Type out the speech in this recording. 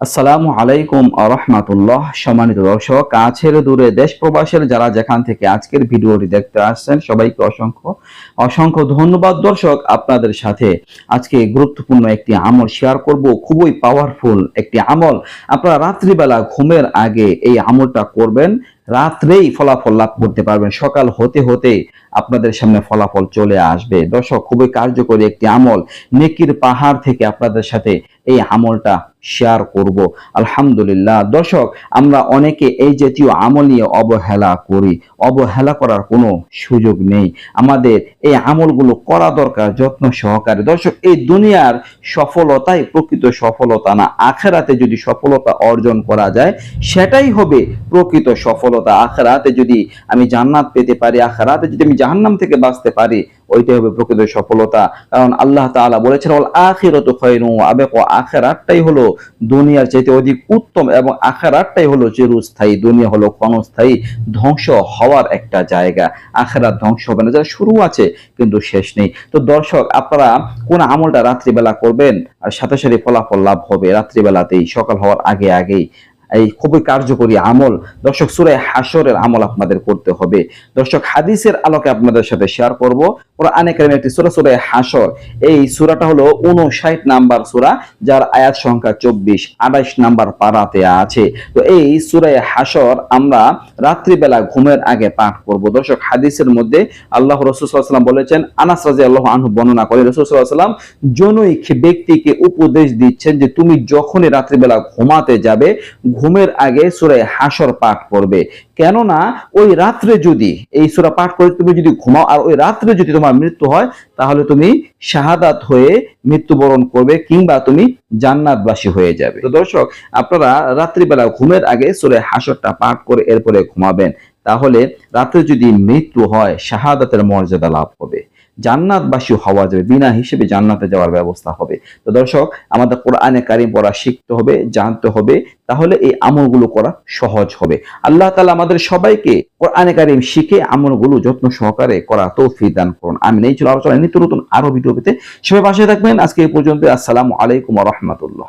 আসসালামু আলাইকুম আরহামাতুল্লাহ সম্মানিত দর্শক, কাছের দূরে দেশ প্রবাসের যারা যেখান থেকে আজকের ভিডিওটি দেখতে আসছেন, সবাইকে অসংখ্য অসংখ্য ধন্যবাদ। দর্শক, আপনাদের সাথে আজকে গুরুত্বপূর্ণ একটি আমল শেয়ার করব। খুবই পাওয়ারফুল একটি আমল। আপনারা রাত্রিবেলা ঘুমের আগে এই আমলটা করবেন। রাত্রেই ফলাফল লাভ করতে পারবেন। সকাল হতে হতে আপনাদের সামনে ফলাফল চলে আসবে। দর্শক, খুবই কার্যকরী একটি আমল। নেকির পাহাড় থেকে আপনাদের সাথে এই আমলটা শেয়ার করব। আলহামদুলিল্লাহ। দর্শক, আমরা অনেকে এই জাতীয় আমল নিয়ে অবহেলা করি। অবহেলা করার কোনো সুযোগ নেই। আমাদের এই আমলগুলো করা দরকার, যত্ন সহকারে। দর্শক, এই দুনিয়ার সফলতাই প্রকৃত সফলতা না। আখেরাতে যদি সফলতা অর্জন করা যায়, সেটাই হবে প্রকৃত সফলতা। আখেরাতে যদি আমি জান্নাত পেতে পারি, আখেরাতে যদি আমি জাহান্নাম থেকে বাঁচতে পারি, ওইটাই হবে প্রকৃত সফলতা। কারণ আল্লাহ তাআলা বলেছেন, ওয়াল আখিরাতু ওয়া আবাকু। আখিরাতটাই হলো দুনিয়ার চাইতে অধিক উত্তম এবং আখিরাতটাই হলো চিরস্থায়ী। দুনিয়া হলো ক্ষণস্থায়ী, ধ্বংস হওয়ার একটা জায়গা। আখেরাত ধ্বংস হবে না, যার শুরু আছে কিন্তু শেষ নেই। তো দর্শক, আপনারা কোন আমলটা রাত্রিবেলা করবেন? আর সাথে সাথে ফলাফল লাভ হবে রাত্রিবেলাতেই, সকাল হওয়ার আগে আগেই। এই খুবই কার্যকরী আমল। দর্শক, সুরে হাসরের আমল আপনাদের করতে হবে। দর্শক, হাদিসের আলোকে আপনাদের সাথে শেয়ার করব। কোরআনে কারিমের একটি সূরা সূরা হাসর এই সূরাটা হলো 59 নাম্বার সূরা, যার আয়াত সংখ্যা 24 28 নাম্বার পারাতে আছে। তো এই সূরা হাসর আমরা রাত্রিবেলা ঘুমের আগে পাঠ করব। দর্শক, হাদিসের মধ্যে আল্লাহ রাসূল সাল্লাল্লাহু আলাইহি ওয়াসাল্লাম বলেছেন, আনাস রাদিয়াল্লাহু আনহু বর্ণনা করে, রাসূল সাল্লাল্লাহু আলাইহি ওয়াসাল্লাম জনৈক ব্যক্তিকে উপদেশ দিচ্ছেন যে তুমি যখনই রাত্রিবেলা ঘুমাতে যাবে, ঘুমের আগে সূরা হাসর পাঠ করবে। কেননা ওই রাত্রে যদি এই সুরা পাঠ করে তুমি যদি ঘুমাও আর ওই রাত্রে যদি তোমার মৃত্যু হয়, তাহলে তুমি শাহাদাত হয়ে মৃত্যুবরণ করবে কিংবা তুমি জান্নাতবাসী হয়ে যাবে। তো দর্শক, আপনারা রাত্রিবেলা ঘুমের আগে সুরে হাসরটা পাঠ করে এরপরে ঘুমাবেন। তাহলে রাত্রে যদি মৃত্যু হয়, শাহাদাতের মর্যাদা লাভ হবে। জান্নাতবাসী হওয়া যাবে, বিনা হিসেবে জান্নাতে যাওয়ার ব্যবস্থা হবে। তো দর্শক, আমাদের কোরআনে কারিম পড়া শিখতে হবে, জানতে হবে, তাহলে এই আমলগুলো করা সহজ হবে। আল্লাহ তালা আমাদের সবাইকে কোরআনে কারিম শিখে আমলগুলো যত্ন সহকারে করা তৌফিক দান করুন। আমি নেই ছিল আলোচনা নিত্য নতুন আরও ভিডিও পেতে সবাই পাশে থাকবেন। আজকে এই পর্যন্ত আসসালামু আলাইকুম রাহমাতুল্লাহ।